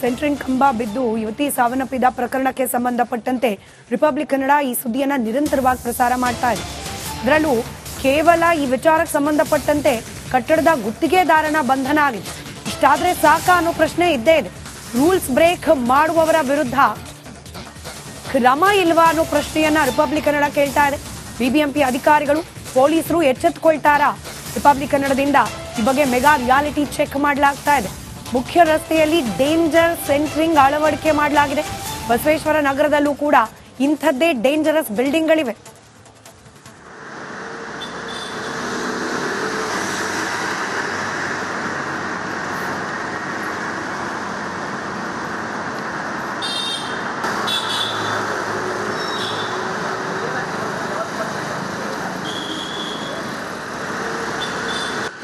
Centring ಕಂಬ ಬಿದ್ದು ಯುವತಿ ಸಾವನ್ನಪ್ಪಿದ ಪ್ರಕರಣಕ್ಕೆ ಸಂಬಂಧಪಟ್ಟಂತೆ ರಿಪಬ್ಲಿಕ್ ಕನ್ನಡ ಈ ಸುದ್ದಿಯನ್ನ ನಿರಂತರವಾಗಿ ಪ್ರಸಾರ ಮಾಡ್ತಾ ಇದೆ. ಅದರಲ್ಲೂ ಕೇವಲ ಈ ವಿಚಾರಕ್ಕೆ ಸಂಬಂಧಪಟ್ಟಂತೆ ಕಟ್ಟಡದ ಗುತ್ತಿಗೆದಾರನ ಬಂಧನ ಆಗಿದೆ. ಇಷ್ಟಾದ್ರೆ ಸಾಕ ಅನ್ನೋ ಪ್ರಶ್ನೆ ಇದ್ದೇ ಇದೆ. ರೂಲ್ಸ್ ಬ್ರೇಕ್ ಮಾಡುವವರ ವಿರುದ್ಧ ಕ್ರಮ ಇಲ್ವಾ ಅನ್ನೋ ಪ್ರಶ್ನೆಯನ್ನ ರಿಪಬ್ಲಿಕ್ ಕನ್ನಡ ಕೇಳ್ತಾ ಇದೆ. ಬಿಬಿಎಂಪಿ ಅಧಿಕಾರಿಗಳು, ಪೊಲೀಸರು ಎಚ್ಚೆತ್ತುಕೊಳ್ತಾರಾ ರಿಪಬ್ಲಿಕ್ ಕನ್ನಡದಿಂದ ಈ ಬಗ್ಗೆ ಮೆಗಾ ರಿಯಾಲಿಟಿ ಚೆಕ್ ಮಾಡಲಾಗ್ತಾ ಇದೆ. ಮುಖ್ಯ ರಸ್ತೆಯಲ್ಲಿ ಡೇಂಜರ್ ಸೆಂಟ್ರಿಂಗ್ ಅಳವಡಿಕೆ ಮಾಡಲಾಗಿದೆ. ಬಸವೇಶ್ವರ ನಗರದಲ್ಲೂ ಕೂಡ ಇಂಥದ್ದೇ ಡೇಂಜರಸ್ ಬಿಲ್ಡಿಂಗ್ಗಳಿವೆ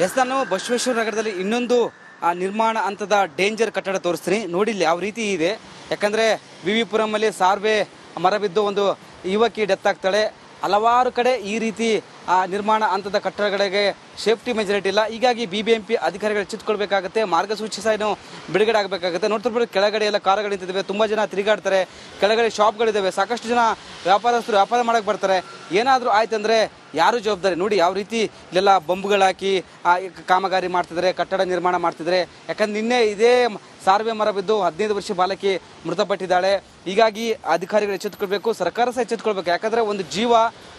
ಎಸ್, ನಾನು ಬಸವೇಶ್ವರ ನಗರದಲ್ಲಿ ಇನ್ನೊಂದು ನಿರ್ಮಾಣ ಹಂತದ ಡೇಂಜರ್ ಕಟ್ಟಡ ತೋರಿಸ್ತೀನಿ. ನೋಡಿ ಇಲ್ಲಿ ಯಾವ ರೀತಿ ಇದೆ. ಯಾಕಂದ್ರೆ ವಿ ವಿ ಪುರಮಲ್ಲಿ ಸಾರ್ವೆ ಮರ ಬಿದ್ದು ಒಂದು ಯುವಕಿ ಡೆತ್ ಆಗ್ತಾಳೆ. ಹಲವಾರು ಕಡೆ ಈ ರೀತಿ ಆ, ನಿರ್ಮಾಣ ಹಂತದ ಕಟ್ಟಡಗಳಿಗೆ ಸೇಫ್ಟಿ ಮೆಜಾರಿಟಿ ಇಲ್ಲ. ಹೀಗಾಗಿ ಬಿ ಬಿ ಎಂ ಪಿ ಅಧಿಕಾರಿಗಳು ಚಿತ್ಕೊಳ್ಬೇಕಾಗುತ್ತೆ ಮಾರ್ಗಸೂಚಿ ಸಹ ಏನು ಬಿಡುಗಡೆ ಆಗಬೇಕಾಗುತ್ತೆ. ನೋಡ್ತಿರ್ಬೋದು ಕೆಳಗಡೆ ಎಲ್ಲ ಕಾರುಗಳು ನಿಂತಿದ್ದಾವೆ. ತುಂಬ ಜನ ತಿರುಗಾಡ್ತಾರೆ. ಕೆಳಗಡೆ ಶಾಪ್ಗಳಿದ್ದಾವೆ. ಸಾಕಷ್ಟು ಜನ ವ್ಯಾಪಾರಸ್ಥರು ವ್ಯಾಪಾರ ಮಾಡೋಕ್ಕೆ ಬರ್ತಾರೆ. ಏನಾದರೂ ಆಯ್ತಂದ್ರೆ ಯಾರು ಜವಾಬ್ದಾರಿ? ನೋಡಿ ಯಾವ ರೀತಿ ಇಲ್ಲೆಲ್ಲ ಬಂಬುಗಳು ಹಾಕಿ ಆ, ಈ ಕಾಮಗಾರಿ ಮಾಡ್ತಿದ್ದಾರೆ ಕಟ್ಟಡ ನಿರ್ಮಾಣ ಮಾಡ್ತಿದ್ರೆ ಯಾಕಂದ್ರೆ ನಿನ್ನೆ ಇದೇ ಸಾರ್ವೆ ಮರ ಬಿದ್ದು ಹದಿನೈದು ವರ್ಷ ಬಾಲಕಿ ಮೃತಪಟ್ಟಿದ್ದಾಳೆ. ಹೀಗಾಗಿ ಅಧಿಕಾರಿಗಳು ಎಚ್ಚೆತ್ತುಕೊಳ್ಬೇಕು ಸರ್ಕಾರ ಸಹ ಎಚ್ಚೆತ್ತುಕೊಳ್ಬೇಕು ಯಾಕಂದ್ರೆ ಒಂದು ಜೀವ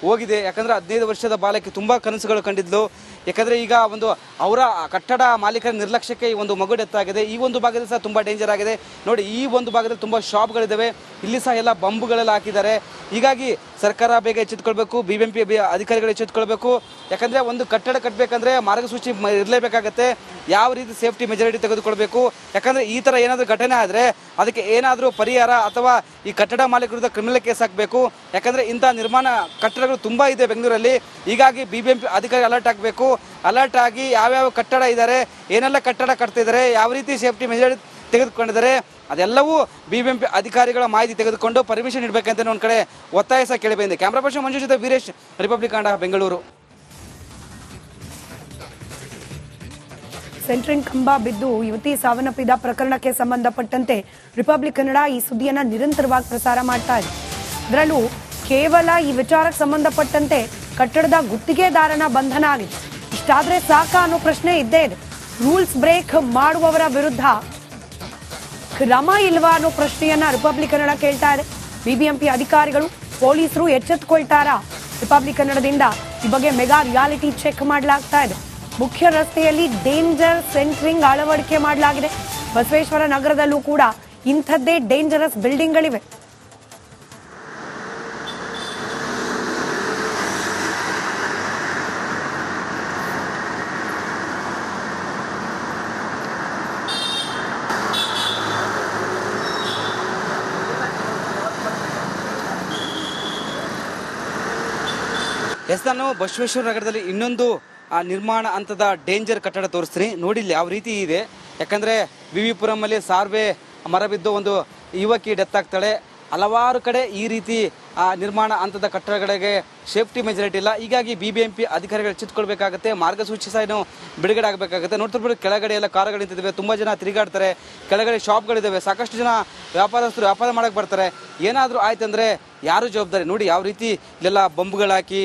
ಹೋಗಿದೆ. ಯಾಕಂದ್ರೆ ಹದಿನೈದು ವರ್ಷದ ಬಾಲಕಿ ತುಂಬಾ ಕನಸುಗಳು ಕಂಡಿದ್ಲು. ಯಾಕಂದ್ರೆ ಈಗ ಒಂದು ಅವರ ಕಟ್ಟಡ ಮಾಲೀಕರ ನಿರ್ಲಕ್ಷ್ಯಕ್ಕೆ ಈ ಒಂದು ಮಗು ಡೆತ್ ಆಗಿದೆ ಈ ಒಂದು ಭಾಗದಲ್ಲಿ ಸಹ ತುಂಬಾ ಡೇಂಜರ್ ಆಗಿದೆ. ನೋಡಿ ಈ ಒಂದು ಭಾಗದಲ್ಲಿ ತುಂಬಾ ಶಾಪ್ಗಳಿದ್ದಾವೆ ಇಲ್ಲಿ ಸಹ ಎಲ್ಲ ಬಂಬುಗಳೆಲ್ಲ ಹಾಕಿದ್ದಾರೆ. ಹೀಗಾಗಿ ಸರ್ಕಾರ ಬೇಗ ಎಚ್ಚೆತ್ಕೊಳ್ಬೇಕು ಬಿ ಬಿ ಪಿ ಅಧಿಕಾರಿಗಳು ಎಚ್ಚೆತ್ಕೊಳ್ಬೇಕು. ಯಾಕಂದರೆ ಒಂದು ಕಟ್ಟಡ ಕಟ್ಟಬೇಕಂದ್ರೆ ಮಾರ್ಗಸೂಚಿ ಇರಲೇಬೇಕಾಗತ್ತೆ. ಯಾವ ರೀತಿ ಸೇಫ್ಟಿ ಮೆಜಾರಿಟಿ ತೆಗೆದುಕೊಳ್ಬೇಕು. ಯಾಕಂದರೆ ಈ ಥರ ಏನಾದರೂ ಘಟನೆ ಆದರೆ ಅದಕ್ಕೆ ಏನಾದರೂ ಪರಿಹಾರ ಅಥವಾ ಈ ಕಟ್ಟಡ ಮಾಲೀಕರ ಕ್ರಿಮಿನಲ್ ಕೇಸ್ ಹಾಕಬೇಕು. ಯಾಕಂದರೆ ಇಂಥ ನಿರ್ಮಾಣ ಕಟ್ಟಡಗಳು ತುಂಬ ಇದೆ ಬೆಂಗಳೂರಲ್ಲಿ. ಹೀಗಾಗಿ ಬಿ ಬಿ ಎಂ ಪಿ ಅಧಿಕಾರಿ ಅಲರ್ಟ್ ಆಗಬೇಕು ಅಲರ್ಟ್ ಆಗಿ ಯಾವ್ಯಾವ ಕಟ್ಟಡ ಇದ್ದಾರೆ ಏನೆಲ್ಲ ಕಟ್ಟಡ ಕಟ್ತಿದ್ದಾರೆ, ಯಾವ ರೀತಿ ಸೇಫ್ಟಿ ಮೆಜಾರಿಟಿ ತೆಗೆದುಕೊಂಡಿದ್ದಾರೆ ಅದೆಲ್ಲವೂ ಬಿ ಬಿ ಎಂ ಅಧಿಕಾರಿಗಳ ಮಾಹಿತಿ ತೆಗೆದುಕೊಂಡು ಪರ್ಮಿಷನ್ ಇಡಬೇಕಂತ ಒಂದು ಕಡೆ ಒತ್ತಾಯ ಸಹ ಕೇಳಿ ಕ್ಯಾಮ್ರಾ ಪರ್ಸನ್ ಮಂಜು ಜೊತೆ ವೀರೇಶ್ ರಿಪಬ್ಲಿಕ್ ಕನ್ನಡ ಬೆಂಗಳೂರು. ಸೆಂಟ್ರಿಂಗ್ ಕಂಬ ಬಿದ್ದು ಯುವತಿ ಸಾವನ್ನಪ್ಪಿದ ಪ್ರಕರಣಕ್ಕೆ ಸಂಬಂಧಪಟ್ಟಂತೆ ರಿಪಬ್ಲಿಕ್ ಕನ್ನಡ ಈ ಸುದ್ದಿಯನ್ನ ನಿರಂತರವಾಗಿ ಪ್ರಸಾರ ಮಾಡ್ತಾ ಇದೆ. ಅದರಲ್ಲೂ ಕೇವಲ ಈ ವಿಚಾರಕ್ಕೆ ಸಂಬಂಧಪಟ್ಟಂತೆ ಕಟ್ಟಡದ ಗುತ್ತಿಗೆದಾರನ ಬಂಧನ ಆಗಿದೆ. ಇಷ್ಟಾದ್ರೆ ಸಾಕ ಅನ್ನೋ ಪ್ರಶ್ನೆ ಇದ್ದೇ ಇದೆ. ರೂಲ್ಸ್ ಬ್ರೇಕ್ ಮಾಡುವವರ ವಿರುದ್ಧ ಕ್ರಮ ಇಲ್ವಾ ಅನ್ನೋ ಪ್ರಶ್ನೆಯನ್ನ ರಿಪಬ್ಲಿಕ್ ಕನ್ನಡ ಕೇಳ್ತಾ ಇದೆ. ಬಿಬಿಎಂಪಿ ಅಧಿಕಾರಿಗಳು, ಪೊಲೀಸರು ಎಚ್ಚೆತ್ತುಕೊಳ್ತಾರಾ ರಿಪಬ್ಲಿಕ್ ಕನ್ನಡದಿಂದ ಈ ಬಗ್ಗೆ ಮೆಗಾ ರಿಯಾಲಿಟಿ ಚೆಕ್ ಮಾಡಲಾಗ್ತಾ ಇದೆ. ಮುಖ್ಯ ರಸ್ತೆಯಲ್ಲಿ ಡೇಂಜರ್ ಸೆಂಟ್ರಿಂಗ್ ಅಳವಡಿಕೆ ಮಾಡಲಾಗಿದೆ. ಬಸವೇಶ್ವರ ನಗರದಲ್ಲೂ ಕೂಡ ಇಂಥದ್ದೇ ಡೇಂಜರಸ್ ಬಿಲ್ಡಿಂಗ್ಗಳಿವೆ ಎಸ್ ನಾನು ಬಸವೇಶ್ವರ ನಗರದಲ್ಲಿ ಇನ್ನೊಂದು ನಿರ್ಮಾಣ ಹಂತದ ಡೇಂಜರ್ ಕಟ್ಟಡ ತೋರಿಸ್ತೀನಿ. ನೋಡಿ ಇಲ್ಲಿ ಯಾವ ರೀತಿ ಇದೆ. ಯಾಕಂದ್ರೆ ವಿ ವಿ ಪುರಮಲ್ಲಿ ಸಾರ್ವೆ ಮರ ಬಿದ್ದು ಒಂದು ಯುವಕಿ ಡೆತ್ ಆಗ್ತಾಳೆ. ಹಲವಾರು ಕಡೆ ಈ ರೀತಿ ನಿರ್ಮಾಣ ಹಂತದ ಕಟ್ಟಡಗಳಿಗೆ ಸೇಫ್ಟಿ ಮೆಜಾರಿಟಿ ಇಲ್ಲ. ಹೀಗಾಗಿ ಬಿ ಬಿ ಎಂ ಪಿ ಅಧಿಕಾರಿಗಳು ಎಚ್ಚೆತ್ತುಕೊಳ್ಬೇಕಾಗುತ್ತೆ. ಮಾರ್ಗಸೂಚಿ ಸಹ ಏನು ಬಿಡುಗಡೆ ಆಗಬೇಕಾಗುತ್ತೆ. ನೋಡ್ತಿರ್ಬೋದು ಕೆಳಗಡೆ ಎಲ್ಲ ಕಾರುಗಳು ನಿಂತಿದ್ದಾವೆ. ತುಂಬ ಜನ ತಿರುಗಾಡ್ತಾರೆ. ಕೆಳಗಡೆ ಶಾಪ್ಗಳಿದ್ದಾವೆ. ಸಾಕಷ್ಟು ಜನ ವ್ಯಾಪಾರಸ್ಥರು ವ್ಯಾಪಾರ ಮಾಡೋಕ್ಕೆ ಬರ್ತಾರೆ. ಏನಾದರೂ ಆಯ್ತಂದ್ರೆ ಯಾರು ಜವಾಬ್ದಾರಿ? ನೋಡಿ, ಯಾವ ರೀತಿ ಇಲ್ಲೆಲ್ಲ ಬಂಬ್ಗಳಾಕಿ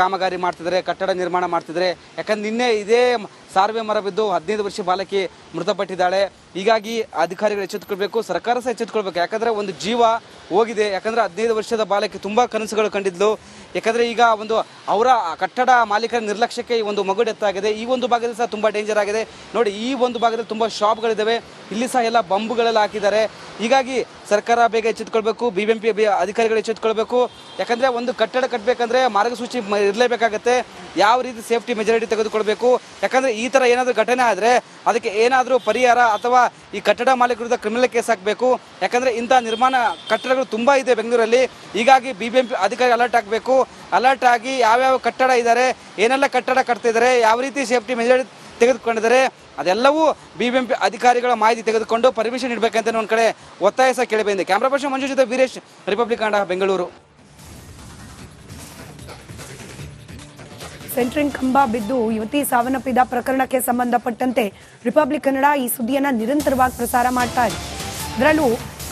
ಕಾಮಗಾರಿ ಮಾಡ್ತಿದ್ದಾರೆ, ಕಟ್ಟಡ ನಿರ್ಮಾಣ ಮಾಡ್ತಿದ್ದಾರೆ. ಯಾಕಂದ್ರೆ ನಿನ್ನೆ ಇದೇ ಸಾರ್ವೆ ಮರ ಬಿದ್ದು ಹದಿನೈದು ವರ್ಷ ಬಾಲಕಿ ಮೃತಪಟ್ಟಿದ್ದಾಳೆ. ಹೀಗಾಗಿ ಅಧಿಕಾರಿಗಳು ಎಚ್ಚೆತ್ತುಕೊಳ್ಬೇಕು, ಸರ್ಕಾರ ಸಹ ಎಚ್ಚೆತ್ತುಕೊಳ್ಬೇಕು. ಯಾಕಂದ್ರೆ ಒಂದು ಜೀವ ಹೋಗಿದೆ. ಯಾಕಂದ್ರೆ ಹದಿನೈದು ವರ್ಷದ ಬಾಲಕಿ ತುಂಬಾ ಕನಸುಗಳು ಕಂಡಿದ್ಲು. ಯಾಕಂದ್ರೆ ಈಗ ಒಂದು ಅವರ ಕಟ್ಟಡ ಮಾಲೀಕರ ನಿರ್ಲಕ್ಷ್ಯಕ್ಕೆ ಈ ಒಂದು ಮಗು ಡೆತ್ ಆಗಿದೆ ಈ ಒಂದು ಭಾಗದಲ್ಲಿ ಸಹ ತುಂಬಾ ಡೇಂಜರ್ ಆಗಿದೆ. ನೋಡಿ, ಈ ಒಂದು ಭಾಗದಲ್ಲಿ ತುಂಬಾ ಶಾಪ್ಗಳಿದ್ದಾವೆ ಇಲ್ಲಿ ಸಹ ಎಲ್ಲ ಬಂಬುಗಳೆಲ್ಲ ಹಾಕಿದ್ದಾರೆ. ಹೀಗಾಗಿ ಸರ್ಕಾರ ಬೇಗ ಎಚ್ಚೆತ್ತುಕೊಳ್ಬೇಕು. ಬಿ ಎಂ ಪಿ ಅಧಿಕಾರಿಗಳು ಎಚ್ಚೆತ್ತುಕೊಳ್ಬೇಕು. ಯಾಕಂದ್ರೆ ಒಂದು ಕಟ್ಟಡ ಕಟ್ಟಬೇಕಂದ್ರೆ ಮಾರ್ಗಸೂಚಿ ಇರಲೇಬೇಕಾಗತ್ತೆ. ಯಾವ ರೀತಿ ಸೇಫ್ಟಿ ಮೆಜಾರಿಟಿ ತೆಗೆದುಕೊಳ್ಬೇಕು. ಯಾಕಂದ್ರೆ ಈ ತರ ಏನಾದರೂ ಘಟನೆ ಆದ್ರೆ ಅದಕ್ಕೆ ಏನಾದರೂ ಪರಿಹಾರ ಅಥವಾ ಈ ಕಟ್ಟಡ ಮಾಲೀಕರ ವಿರುದ್ಧ ಕ್ರಿಮಿನಲ್ ಕೇಸ್ ಹಾಕಬೇಕು. ಯಾಕಂದ್ರೆ ಇಂಥ ನಿರ್ಮಾಣ ಕಟ್ಟಡಗಳು ತುಂಬಾ ಇದೆ ಬೆಂಗಳೂರಲ್ಲಿ. ಹೀಗಾಗಿ ಬಿ ಅಧಿಕಾರಿ ಅಲರ್ಟ್ ಆಗಬೇಕು ಅಲರ್ಟ್ ಆಗಿ ಯಾವ್ಯಾವ ಕಟ್ಟಡ ಇದ್ದಾರೆ ಏನೆಲ್ಲ ಕಟ್ಟಡ ಕಟ್ತಿದ್ದಾರೆ ಯಾವ ರೀತಿ ಸೇಫ್ಟಿ ಮೆಜರ್ ತೆಗೆದುಕೊಂಡಿದ್ದಾರೆ, ಅದೆಲ್ಲವೂ ಬಿ ಬಿ ಎಂ ಪಿ ಅಧಿಕಾರಿಗಳ ಮಾಹಿತಿ ತೆಗೆದುಕೊಂಡು ಪರ್ಮಿಷನ್ ಇಡಬೇಕಂತ ಒಂದು ಕಡೆ ಒತ್ತಾಯ ಸಹ ಕೇಳಿ ಬಂದಿದೆ. ಕ್ಯಾಮ್ರಾ ಪರ್ಸನ್ ಮಂಜು ಜೊತೆ ವೀರೇಶ್ ರಿಪಬ್ಲಿಕ್ ಕನ್ನಡ ಬೆಂಗಳೂರು ಸೆಂಟ್ರಿಂಗ್ ಕಂಬ ಬಿದ್ದು ಯುವತಿ ಸಾವನ್ನಪ್ಪಿದ ಪ್ರಕರಣಕ್ಕೆ ಸಂಬಂಧಪಟ್ಟಂತೆ ರಿಪಬ್ಲಿಕ್ ಕನ್ನಡ ಈ ಸುದ್ದಿಯನ್ನ ನಿರಂತರವಾಗಿ ಪ್ರಸಾರ ಮಾಡ್ತಾ ಇದೆ. ಅದರಲ್ಲೂ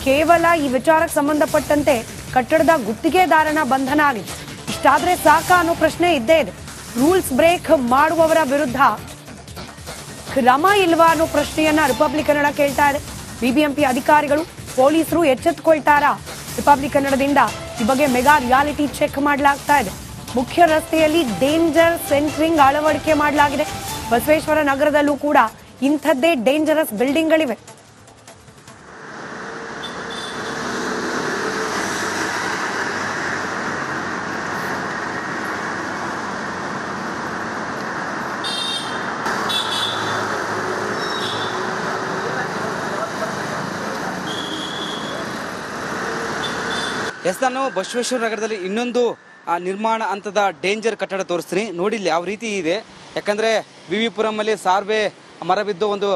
ಕೇವಲ ಈ ವಿಚಾರಕ್ಕೆ ಸಂಬಂಧಪಟ್ಟಂತೆ ಕಟ್ಟಡದ ಗುತ್ತಿಗೆದಾರನ ಬಂಧನ ಆಗಿದೆ. ಇಷ್ಟಾದ್ರೆ ಸಾಕ ಅನ್ನೋ ಪ್ರಶ್ನೆ ಇದ್ದೇ ಇದೆ. ರೂಲ್ಸ್ ಬ್ರೇಕ್ ಮಾಡುವವರ ವಿರುದ್ಧ ಕ್ರಮ ಇಲ್ವಾ ಅನ್ನೋ ಪ್ರಶ್ನೆಯನ್ನ ರಿಪಬ್ಲಿಕ್ ಕನ್ನಡ ಕೇಳ್ತಾ ಇದೆ. ಬಿಬಿಎಂಪಿ ಅಧಿಕಾರಿಗಳು, ಪೊಲೀಸರು ಎಚ್ಚೆತ್ತುಕೊಳ್ತಾರಾ ರಿಪಬ್ಲಿಕ್ ಕನ್ನಡದಿಂದ ಈ ಬಗ್ಗೆ ಮೆಗಾ ರಿಯಾಲಿಟಿ ಚೆಕ್ ಮಾಡಲಾಗ್ತಾ ಇದೆ. ಮುಖ್ಯ ರಸ್ತೆಯಲ್ಲಿ ಡೇಂಜರ್ ಸೆಂಟ್ರಿಂಗ್ ಅಳವಡಿಕೆ ಮಾಡಲಾಗಿದೆ. ಬಸವೇಶ್ವರ ನಗರದಲ್ಲೂ ಕೂಡ ಇಂಥದ್ದೇ ಡೇಂಜರಸ್ ಬಿಲ್ಡಿಂಗ್ಗಳಿವೆ ಎಸ್, ನಾನು ಬಸವೇಶ್ವರ ನಗರದಲ್ಲಿ ಇನ್ನೊಂದು ಆ, ನಿರ್ಮಾಣ ಹಂತದ ಡೇಂಜರ್ ಕಟ್ಟಡ ತೋರಿಸ್ತೀನಿ. ನೋಡಿ ಇಲ್ಲಿ ಯಾವ ರೀತಿ ಇದೆ. ಯಾಕಂದ್ರೆ ವಿ ವಿ ಪುರಮಲ್ಲಿ ಸಾರ್ವೆ ಮರ ಬಿದ್ದು ಒಂದು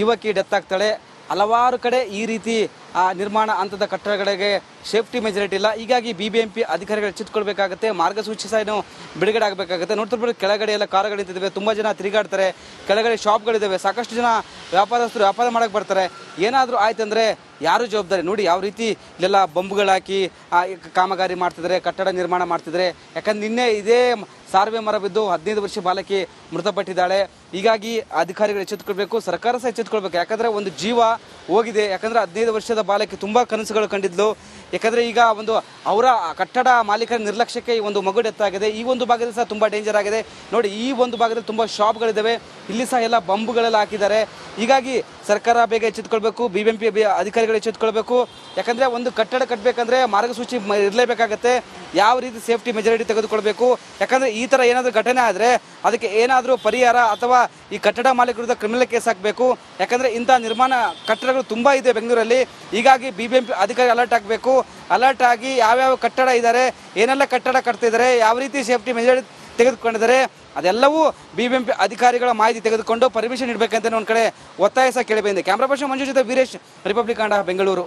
ಯುವಕಿ ಡೆತ್ ಆಗ್ತಾಳೆ. ಹಲವಾರು ಕಡೆ ಈ ರೀತಿ ಆ ನಿರ್ಮಾಣ ಹಂತದ ಕಟ್ಟಡಗಳಿಗೆ ಸೇಫ್ಟಿ ಮೆಜಾರಿಟಿ ಇಲ್ಲ ಹೀಗಾಗಿ ಬಿ ಬಿ ಎಂ ಪಿ ಅಧಿಕಾರಿಗಳು ಎಚ್ಚೆತ್ತುಕೊಳ್ಬೇಕಾಗುತ್ತೆ ಮಾರ್ಗಸೂಚಿ ಸಹ ಏನು ಬಿಡುಗಡೆ ಆಗಬೇಕಾಗುತ್ತೆ. ನೋಡ್ತಿರ್ಬೋದು ಕೆಳಗಡೆ ಎಲ್ಲ ಕಾರುಗಳು ನಿಂತಿದ್ದಾವೆ. ತುಂಬ ಜನ ತಿರುಗಾಡ್ತಾರೆ. ಕೆಳಗಡೆ ಶಾಪ್ಗಳಿದ್ದಾವೆ ಸಾಕಷ್ಟು ಜನ ವ್ಯಾಪಾರಸ್ಥರು ವ್ಯಾಪಾರ ಮಾಡೋಕ್ಕೆ ಬರ್ತಾರೆ. ಏನಾದರೂ ಆಯ್ತಂದ್ರೆ ಯಾರು ಜವಾಬ್ದಾರಿ? ನೋಡಿ ಯಾವ ರೀತಿ ಇಲ್ಲೆಲ್ಲ ಬಂಬುಗಳು ಹಾಕಿ ಆ, ಈ ಕಾಮಗಾರಿ ಮಾಡ್ತಿದ್ದಾರೆ ಕಟ್ಟಡ ನಿರ್ಮಾಣ ಮಾಡ್ತಿದ್ದಾರೆ ಯಾಕಂದ್ರೆ ನಿನ್ನೆ ಇದೇ ಸಾರ್ವೆ ಮರ ಬಿದ್ದು ಹದಿನೈದು ವರ್ಷ ಬಾಲಕಿ ಮೃತಪಟ್ಟಿದ್ದಾಳೆ. ಹೀಗಾಗಿ ಅಧಿಕಾರಿಗಳು ಎಚ್ಚೆತ್ತುಕೊಳ್ಬೇಕು ಸರ್ಕಾರ ಸಹ ಎಚ್ಚೆತ್ತುಕೊಳ್ಬೇಕು. ಯಾಕಂದ್ರೆ ಒಂದು ಜೀವ ಹೋಗಿದೆ. ಯಾಕಂದ್ರೆ ಹದಿನೈದು ವರ್ಷದ ಬಾಲಕಿ ತುಂಬಾ ಕನಸುಗಳು ಕಂಡಿದ್ಲು. ಯಾಕಂದ್ರೆ ಈಗ ಒಂದು ಅವರ ಕಟ್ಟಡ ಮಾಲೀಕರ ನಿರ್ಲಕ್ಷ್ಯಕ್ಕೆ ಈ ಒಂದು ಮಗು ಡೆತ್ ಆಗಿದೆ ಈ ಒಂದು ಭಾಗದಲ್ಲಿ ಸಹ ತುಂಬಾ ಡೇಂಜರ್ ಆಗಿದೆ. ನೋಡಿ ಈ ಒಂದು ಭಾಗದಲ್ಲಿ ತುಂಬಾ ಶಾಪ್ಗಳಿದ್ದಾವೆ ಇಲ್ಲಿ ಸಹ ಎಲ್ಲ ಬಂಬುಗಳೆಲ್ಲ ಹಾಕಿದ್ದಾರೆ. ಹೀಗಾಗಿ ಸರ್ಕಾರ ಬೇಗ ಎಚ್ಚೆತ್ಕೊಳ್ಬೇಕು ಬಿ ಎಂ ಪಿ ಅಧಿಕಾರಿಗಳು ಎಚ್ಚೆತ್ಕೊಳ್ಬೇಕು. ಯಾಕಂದರೆ ಒಂದು ಕಟ್ಟಡ ಕಟ್ಟಬೇಕಂದ್ರೆ ಮಾರ್ಗಸೂಚಿ ಇರಲೇಬೇಕಾಗತ್ತೆ. ಯಾವ ರೀತಿ ಸೇಫ್ಟಿ ಮೆಜಾರಿಟಿ ತೆಗೆದುಕೊಳ್ಬೇಕು. ಯಾಕಂದರೆ ಈ ಥರ ಏನಾದರೂ ಘಟನೆ ಆದರೆ ಅದಕ್ಕೆ ಏನಾದರೂ ಪರಿಹಾರ ಅಥವಾ ಈ ಕಟ್ಟಡ ಮಾಲೀಕರ ಕ್ರಿಮಿನಲ್ ಕೇಸ್ ಹಾಕಬೇಕು. ಯಾಕಂದರೆ ಇಂಥ ನಿರ್ಮಾಣ ಕಟ್ಟಡಗಳು ತುಂಬ ಇದೆ ಬೆಂಗಳೂರಲ್ಲಿ. ಹೀಗಾಗಿ ಬಿ ಬಿ ಅಧಿಕಾರಿ ಅಲರ್ಟ್ ಆಗಬೇಕು ಅಲರ್ಟ್ ಆಗಿ ಯಾವ್ಯಾವ ಕಟ್ಟಡ ಇದ್ದಾರೆ ಏನೆಲ್ಲ ಕಟ್ಟಡ ಕಟ್ತಿದ್ದಾರೆ, ಯಾವ ರೀತಿ ಸೇಫ್ಟಿ ಮೆಜಾರಿಟಿ ತೆಗೆದುಕೊಂಡಿದ್ದಾರೆ ಅದೆಲ್ಲವೂ ಬಿ ಬಿ ಎಂ ಅಧಿಕಾರಿಗಳ ಮಾಹಿತಿ ತೆಗೆದುಕೊಂಡು ಪರ್ಮಿಷನ್ ನೀಡಬೇಕಂತ ಒಂದು ಕಡೆ ಒತ್ತಾಯ ಸಹ ಕೇಳಿ ಕ್ಯಾಮ್ರಾ ಪರ್ಸನ್ ಮಂಜು ಜೊತೆ ವೀರೇಶ್ ರಿಪಬ್ಲಿಕ್ ಕನ್ನಡ ಬೆಂಗಳೂರು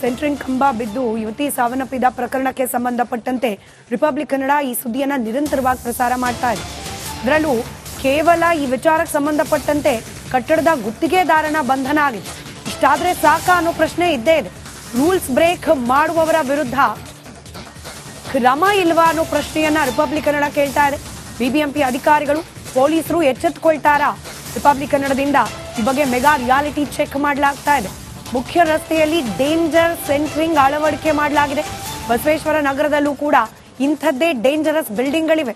ಸೆಂಟ್ರಿಂಗ್ ಕಂಬ ಬಿದ್ದು ಯುವತಿ ಸಾವನ್ನಪ್ಪಿದ ಪ್ರಕರಣಕ್ಕೆ ಸಂಬಂಧಪಟ್ಟಂತೆ ರಿಪಬ್ಲಿಕ್ ಕನ್ನಡ ಈ ಸುದ್ದಿಯನ್ನು ನಿರಂತರವಾಗಿ ಪ್ರಸಾರ ಮಾಡ್ತಾ ಇದೆ. ಅದರಲ್ಲೂ ಕೇವಲ ಈ ವಿಚಾರಕ್ಕೆ ಸಂಬಂಧಪಟ್ಟಂತೆ ಕಟ್ಟಡದ ಗುತ್ತಿಗೆದಾರನ ಬಂಧನ ಆಗಿದೆ. ಇಷ್ಟಾದರೆ ಸಾಕ ಅನ್ನೋ ಪ್ರಶ್ನೆ ಇದ್ದೇ ಇದೆ. ರೂಲ್ಸ್ ಬ್ರೇಕ್ ಮಾಡುವವರ ವಿರುದ್ಧ ಕ್ರಮ ಇಲ್ವಾ ಅನ್ನೋ ಪ್ರಶ್ನೆಯನ್ನ ರಿಪಬ್ಲಿಕ್ ಕನ್ನಡ ಕೇಳ್ತಾ ಇದೆ. ಬಿಬಿಎಂಪಿ ಅಧಿಕಾರಿಗಳು, ಪೊಲೀಸರು ಎಚ್ಚೆತ್ತುಕೊಳ್ತಾರಾ? ರಿಪಬ್ಲಿಕ್ ಕನ್ನಡದಿಂದ ಈ ಬಗ್ಗೆ ಮೆಗಾ ರಿಯಾಲಿಟಿ ಚೆಕ್ ಮಾಡಲಾಗ್ತಾ ಇದೆ. ಮುಖ್ಯ ರಸ್ತೆಯಲ್ಲಿ ಡೇಂಜರ್ ಸೆಂಟ್ರಿಂಗ್ ಅಳವಡಿಕೆ ಮಾಡಲಾಗಿದೆ. ಬಸವೇಶ್ವರ ನಗರದಲ್ಲೂ ಕೂಡ ಇಂಥದ್ದೇ ಡೇಂಜರಸ್ ಬಿಲ್ಡಿಂಗ್ಗಳಿವೆ